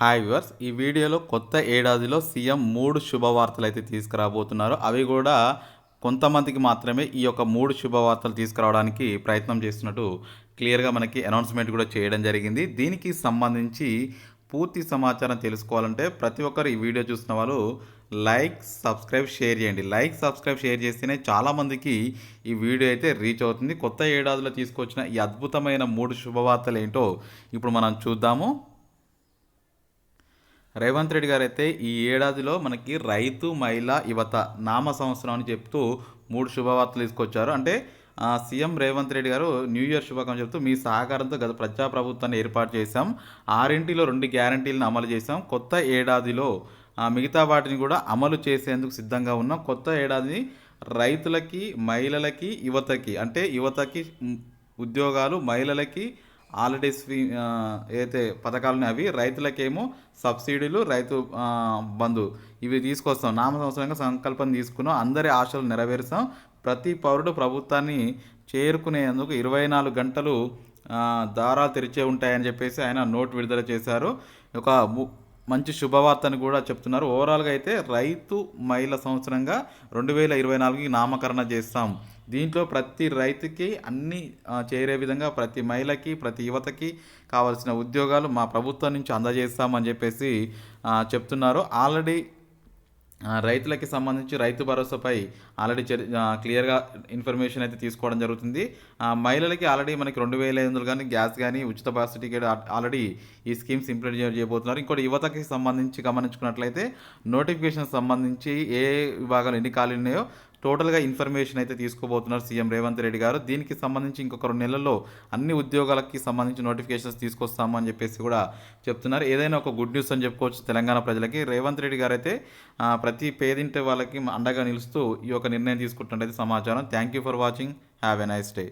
Hi viewers ఈ వీడియోలో కొత్త ఏడాదిలో సీఎం మూడు శుభవార్తలు అయితే తీసుకురాబోతున్నారు. అవి కూడా కొంతమందికి మాత్రమే ఈ యొక్క మూడు శుభవార్తలు తీసుకురావడానికి ప్రయత్నం చేస్తున్నట్టు క్లియర్గా మనకి అనౌన్స్మెంట్ కూడా చేయడం జరిగింది. దీనికి సంబంధించి పూర్తి సమాచారం తెలుసుకోవాలంటే ప్రతి ఒక్కరు ఈ వీడియో చూసిన వాళ్ళు లైక్ సబ్స్క్రైబ్ షేర్ చేయండి. లైక్ సబ్స్క్రైబ్ షేర్ చేస్తేనే చాలామందికి ఈ వీడియో అయితే రీచ్ అవుతుంది. కొత్త ఏడాదిలో తీసుకొచ్చిన ఈ అద్భుతమైన మూడు శుభవార్తలు ఏంటో ఇప్పుడు మనం చూద్దాము. రేవంత్ రెడ్డి గారు అయితే ఈ ఏడాదిలో మనకి రైతు మహిళ యువత నామ సంవత్సరం అని చెప్తూ మూడు శుభవార్తలు తీసుకొచ్చారు. అంటే సీఎం రేవంత్ రెడ్డి గారు న్యూ ఇయర్ శుభాకాంక్షలు చెప్తూ మీ సహకారంతో గత ప్రజాప్రభుత్వాన్ని ఏర్పాటు చేశాం. ఆరింటిలో రెండు గ్యారంటీలను అమలు చేశాం. కొత్త ఏడాదిలో మిగతా వాటిని కూడా అమలు చేసేందుకు సిద్ధంగా ఉన్నాం. కొత్త ఏడాది రైతులకి మహిళలకి యువతకి అంటే యువతకి ఉద్యోగాలు మహిళలకి ఆల్రెడీ స్వీ ఏదైతే పథకాలు అవి రైతులకేమో సబ్సిడీలు రైతు బంధు ఇవి తీసుకొస్తాం. నామ సంవత్సరంగా సంకల్పం తీసుకున్నాం. అందరి ఆశలు నెరవేరుస్తాం. ప్రతి పౌరుడు ప్రభుత్వాన్ని చేరుకునేందుకు ఇరవై నాలుగు గంటలు దారాలు తెరిచే ఉంటాయని చెప్పేసి ఆయన నోట్ విడుదల చేశారు. ఒక ము- మంచి శుభవార్తని కూడా చెప్తున్నారు. ఓవరాల్గా అయితే రైతు మహిళ సంవత్సరంగా రెండు వేల ఇరవై నాలుగుకి నామకరణ చేస్తాం. దీంట్లో ప్రతి రైతుకి అన్ని చేరే విధంగా ప్రతి మహిళకి ప్రతి యువతకి కావాల్సిన ఉద్యోగాలు మా ప్రభుత్వం నుంచి అందజేస్తామని చెప్పేసి చెప్తున్నారు. ఆల్రెడీ రైతులకి సంబంధించి రైతు భరోసాపై ఆల్రెడీ క్లియర్గా ఇన్ఫర్మేషన్ అయితే తీసుకోవడం జరుగుతుంది. మహిళలకి ఆల్రెడీ మనకి రెండు వేల ఐదు వందలు కానీ గ్యాస్ కానీ ఉచిత బస్ టికెట్ ఆల్రెడీ ఈ స్కీమ్స్ ఇంప్లిమెంట్ చేయబోతున్నారు. ఇంకోటి యువతకి సంబంధించి గమనించుకున్నట్లయితే నోటిఫికేషన్ సంబంధించి ఏ విభాగాలు ఎన్ని ఖాళీలు ఉన్నాయో టోటల్గా ఇన్ఫర్మేషన్ అయితే తీసుకోబోతున్నారు సీఎం రేవంత్ రెడ్డి గారు. దీనికి సంబంధించి ఇంకొక రెండు నెలల్లో అన్ని ఉద్యోగాలకి సంబంధించి నోటిఫికేషన్స్ తీసుకొస్తామని చెప్పేసి కూడా చెప్తున్నారు. ఏదైనా ఒక గుడ్ న్యూస్ అని చెప్పుకోవచ్చు తెలంగాణ ప్రజలకి. రేవంత్ రెడ్డి గారు అయితే ప్రతి పేదింటి వాళ్ళకి అండగా నిలుస్తూ ఈ యొక్క నిర్ణయం తీసుకుంటున్నట్టు సమాచారం. Thank you for watching have a nice day